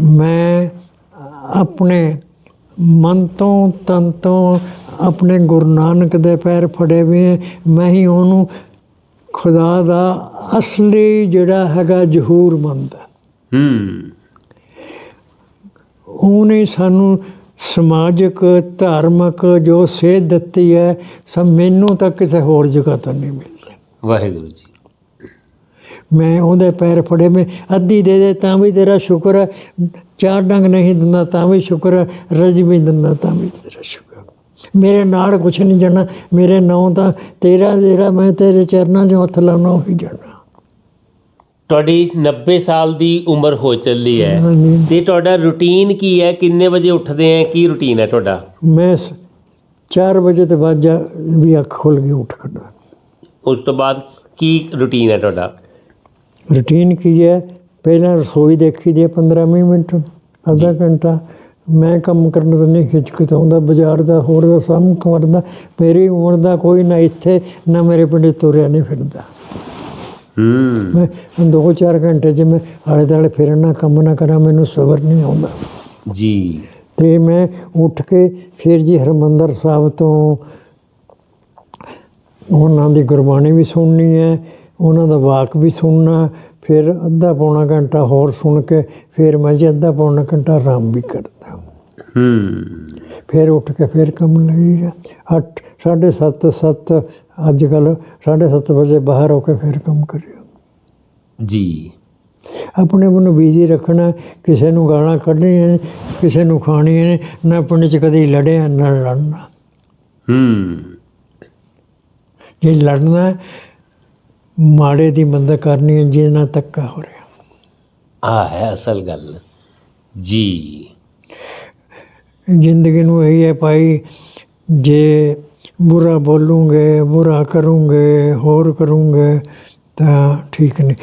ਮੈਂ ਆਪਣੇ ਮਨ ਤੋਂ ਤਨ ਤੋਂ ਆਪਣੇ ਗੁਰੂ ਨਾਨਕ ਦੇ ਪੈਰ ਫੜੇ ਵੀ ਮੈਂ ਹੀ ਉਹਨੂੰ ਖੁਦਾ ਦਾ ਅਸਲੀ ਜਿਹੜਾ ਹੈਗਾ ਜ਼ਹੂਰ ਮੰਨਦਾ। ਹੂੰ। ਉਹਨੇ ਸਾਨੂੰ ਸਮਾਜਿਕ ਧਾਰਮਿਕ ਜੋ ਸੇਧ ਦਿੱਤੀ ਹੈ ਸਭ ਮੈਨੂੰ ਤਾਂ ਕਿਸੇ ਹੋਰ ਜਗ੍ਹਾ ਤੋਂ ਨਹੀਂ ਮਿਲਦੀ। ਵਾਹਿਗੁਰੂ ਜੀ। ਮੈਂ ਉਹਦੇ ਪੈਰ ਫੜੇ ਮੈਂ ਅੱਧੀ ਦੇ ਦੇ ਤਾਂ ਵੀ ਤੇਰਾ ਸ਼ੁਕਰ ਹੈ। ਚਾਰ ਡੰਗ ਨਹੀਂ ਦਿੰਦਾ ਤਾਂ ਵੀ ਸ਼ੁਕਰ ਹੈ। ਰਜ ਵੀ ਦਿੰਦਾ ਤਾਂ ਵੀ ਤੇਰਾ ਸ਼ੁਕਰ। ਮੇਰੇ ਨਾਲ ਕੁਛ ਨਹੀਂ ਜਾਣਾ ਮੇਰੇ ਨਾਂ ਤਾਂ ਤੇਰਾ ਜਿਹੜਾ ਮੈਂ ਤੇਰੇ ਚਰਨਾਂ 'ਚ ਹੱਥ ਲਾਉਣਾ ਉਹੀ ਜਾਣਾ। ਤੁਹਾਡੀ 90 ਸਾਲ ਦੀ ਉਮਰ ਹੋ ਚੱਲੀ ਹੈ। ਤੇ ਤੁਹਾਡਾ ਰੁਟੀਨ ਕੀ ਹੈ? ਕਿੰਨੇ ਵਜੇ ਉੱਠਦੇ ਆ ਕੀ ਰੁਟੀਨ ਹੈ ਤੁਹਾਡਾ? ਮੈਂ 4 ਵਜੇ ਤੋਂ ਬਾਅਦ ਜਾ ਵੀ ਅੱਖ ਖੁੱਲ ਗਈ ਉੱਠ ਖੜਾ ਉਸ ਤੋਂ ਬਾਅਦ ਕੀ ਰੁਟੀਨ ਹੈ ਤੁਹਾਡਾ? ਰੂਟੀਨ ਕੀ ਹੈ? ਪਹਿਲਾਂ ਰਸੋਈ ਦੇਖੀ ਦੀ ਹੈ 15 ਵੀਹ ਮਿੰਟ ਅੱਧਾ ਘੰਟਾ। ਮੈਂ ਕੰਮ ਕਰਨ ਤੋਂ ਨਹੀਂ ਹਿਚਕਤ ਆਉਂਦਾ ਬਾਜ਼ਾਰ ਦਾ ਹੋਰ ਦਾ ਸਭ ਕਰਦਾ ਮੇਰੀ ਉਮਰ ਦਾ ਕੋਈ ਨਾ ਇੱਥੇ ਨਾ ਮੇਰੇ ਪਿੰਡ ਤੁਰਿਆ ਨਹੀਂ ਫਿਰਦਾ। ਹੂੰ। ਮੈਂ ਦੋ ਚਾਰ ਘੰਟੇ ਜੇ ਮੈਂ ਆਲੇ ਦੁਆਲੇ ਫਿਰਨ ਨਾ ਕੰਮ ਨਾ ਕਰਾਂ ਮੈਨੂੰ ਸਬਰ ਨਹੀਂ ਆਉਂਦਾ। ਜੀ। ਤੇ ਮੈਂ ਉੱਠ ਕੇ ਫਿਰ ਜੀ ਹਰਮੰਦਰ ਸਾਹਿਬ ਤੋਂ ਉਹਨਾਂ ਦੀ ਗੁਰਬਾਣੀ ਵੀ ਸੁਣਨੀ ਹੈ ਉਹਨਾਂ ਦਾ ਵਾਕ ਵੀ ਸੁਣਨਾ ਫਿਰ ਅੱਧਾ ਪੌਣਾ ਘੰਟਾ ਹੋਰ ਸੁਣ ਕੇ ਫਿਰ ਮੈਂ ਜੀ ਅੱਧਾ ਪੌਣਾ ਘੰਟਾ ਆਰਾਮ ਵੀ ਕਰਦਾ ਹੂੰ। ਫਿਰ ਉੱਠ ਕੇ ਫਿਰ ਕੰਮ ਲਈ ਜਾ। ਅੱਠ ਸਾਢੇ ਸੱਤ ਸੱਤ ਅੱਜ ਕੱਲ੍ਹ ਸਾਢੇ ਸੱਤ ਵਜੇ ਬਾਹਰ ਹੋ ਕੇ ਫਿਰ ਕੰਮ ਕਰਿਆ ਜੀ। ਆਪਣੇ ਆਪ ਨੂੰ ਬਿਜ਼ੀ ਰੱਖਣਾ ਕਿਸੇ ਨੂੰ ਗਾਲਾਂ ਕੱਢਣੀਆਂ ਕਿਸੇ ਨੂੰ ਖਾਣੀਆਂ ਨੇ ਨਾ ਪਿੰਡ 'ਚ ਕਦੀ ਲੜਿਆ ਨਾ ਲੜਨਾ। ਹੂੰ। ਜੇ ਲੜਨਾ ਹੈ, ਮਾੜੇ ਦੀ ਮਦਦ ਕਰਨੀ ਹੈ ਜਿਹਦੇ ਨਾਲ ਧੱਕਾ ਹੋ ਰਿਹਾ। ਆ ਹੈ ਅਸਲ ਗੱਲ। ਜੀ। ਜ਼ਿੰਦਗੀ ਨੂੰ ਇਹੀ ਹੈ ਭਾਈ ਜੇ ਬੁਰਾ ਬੋਲੂਗੇ ਬੁਰਾ ਕਰੂੰਗੇ ਹੋਰ ਕਰੂੰਗੇ ਤਾਂ ਠੀਕ ਨਹੀਂ।